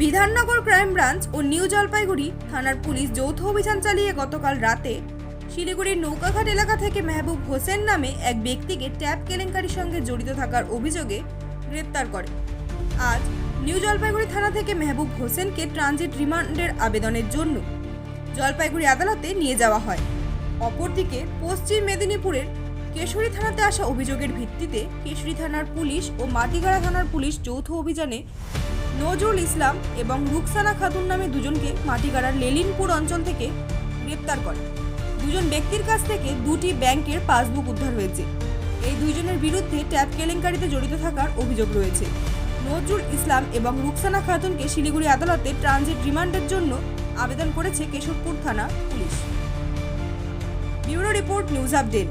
Bidhannagar crime branch ও new Jalpaiguri থানার police যৌথ অভিযান চালিয়ে গতকাল রাতে শিলিগুড়ির নৌকাঘাট এলাকা থেকে মেহবুব হোসেন নামে এক ব্যক্তিকে ট্যাব কেলেঙ্কারির সঙ্গে জড়িত থাকার অভিযোগে গ্রেপ্তার করে। আজ নিউ জলপাইগুড়ি থানা থেকে মেহবুব হোসেনকে ট্রানজিট রিমান্ডের আবেদনের জন্য জলপাইগুড়ি আদালতে নিয়ে যাওয়া হয়। অপরদিকে পশ্চিম মেদিনীপুরের কেশরী থানাতে আসা অভিযোগের ভিত্তিতে কেশরী থানার পুলিশ ও মাটিগাড়া থানার পুলিশ যৌথ অভিযানে নজরুল ইসলাম এবং রুকসানা খাতুন নামে দুজনকে মাটিগাড়ার লেলিনপুর অঞ্চল থেকে গ্রেপ্তার করে। দুজন ব্যক্তির কাছ থেকে দুটি ব্যাংকের পাসবুক উদ্ধার হয়েছে। এই দুইজনের বিরুদ্ধে ট্যাব কেলেঙ্কারিতে জড়িত থাকার অভিযোগ রয়েছে। নজরুল ইসলাম এবং রুকসানা খাতুনকে শিলিগুড়ি আদালতে ট্রানজিট রিমান্ডের জন্য আবেদন করেছে কেশবপুর থানা police. Bureau report news update.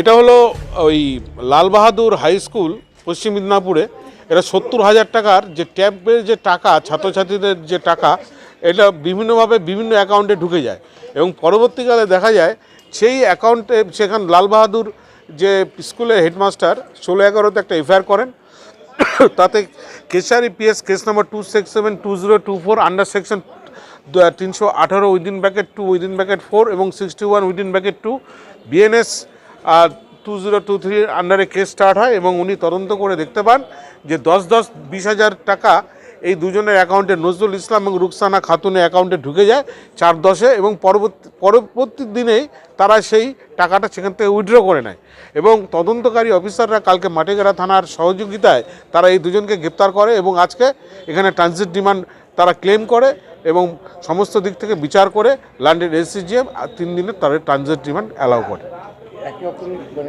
এটা হলো ওই লালবাহাদুর হাই স্কুল, পশ্চিম মিদনাপুরে। এটা সত্তর হাজার টাকার যে ট্যাবের যে টাকা, ছাত্রছাত্রীদের যে টাকা, এটা বিভিন্নভাবে বিভিন্ন অ্যাকাউন্টে ঢুকে যায়। এবং পরবর্তীকালে দেখা যায়, সেই অ্যাকাউন্টে সেখানে লালবাহাদুর যে স্কুলের হেডমাস্টার, ষোলো এগারোতে একটা এফআইআর করেন। তাতে Keshiary PS case number two six seven, two zero, two four, under section তিনশো আঠারো, within bracket two, within bracket four এবং sixty one, within bracket two, BNS আর টু জিরো টু থ্রির আন্ডারে কেস স্টার্ট হয় এবং উনি তদন্ত করে দেখতে পান যে দশ দশ বিশ হাজার টাকা এই দুজনের অ্যাকাউন্টে নজরুল ইসলাম এবং রুকসানা খাতুনের অ্যাকাউন্টে ঢুকে যায় চার দশে এবং পরবর্তী পরবর্তী দিনেই তারা সেই টাকাটা সেখান থেকে উইথড্র করে নেয়। এবং তদন্তকারী অফিসাররা কালকে মাটিগেরা থানার সহযোগিতায় তারা এই দুজনকে গ্রেপ্তার করে এবং আজকে এখানে ট্রানজিট ডিমান্ড তারা ক্লেম করে এবং সমস্ত দিক থেকে বিচার করে ল্যান্ডেড এসিজিএম আর তিন দিনের তাদের ট্রানজিট ডিমান্ড অ্যালাউ করে। রকম মানে